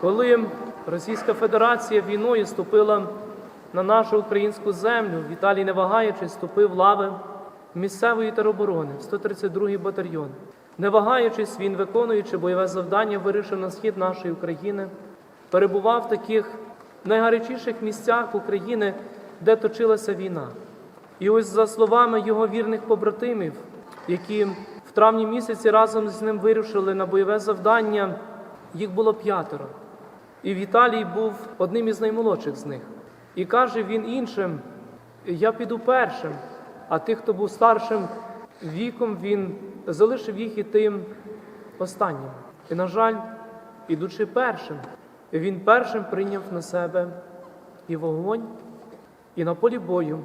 Коли Російська Федерація війною ступила на нашу українську землю, Віталій, не вагаючись, вступив лави місцевої тероборони, 132-й батальйон. Не вагаючись, він, виконуючи бойове завдання, вирішив на схід нашої України, перебував в таких найгарячіших місцях України, де точилася війна. І ось за словами його вірних побратимів, які в травні місяці разом з ним вирушили на бойове завдання, їх було п'ятеро. І Віталій був одним із наймолодших з них. І каже він іншим: Я піду першим, а тих, хто був старшим віком, він залишив їх іти останнім. І, на жаль, ідучи першим, він першим прийняв на себе і вогонь, і на полі бою,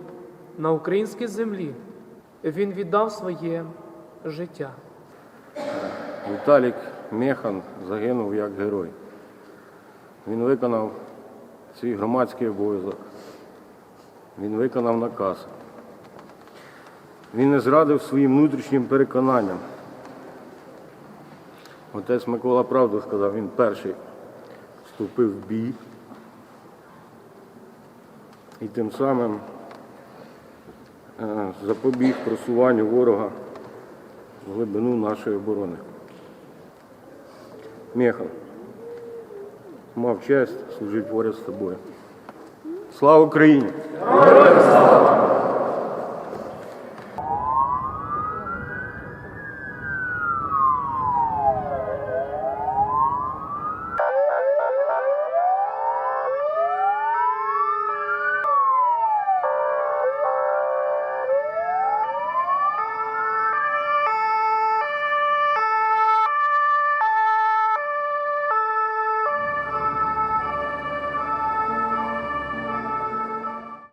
на українській землі він віддав своє життя. Віталік Механ загинув як герой. Він виконав свій громадський обов'язок. Він виконав наказ. Він не зрадив своїм внутрішнім переконанням. Отець Микола правду сказав, він перший вступив в бій і тим самим е, запобіг просуванню ворога в глибину нашої оборони. Механ мав честь служити поряд з тобою. Слава Україні!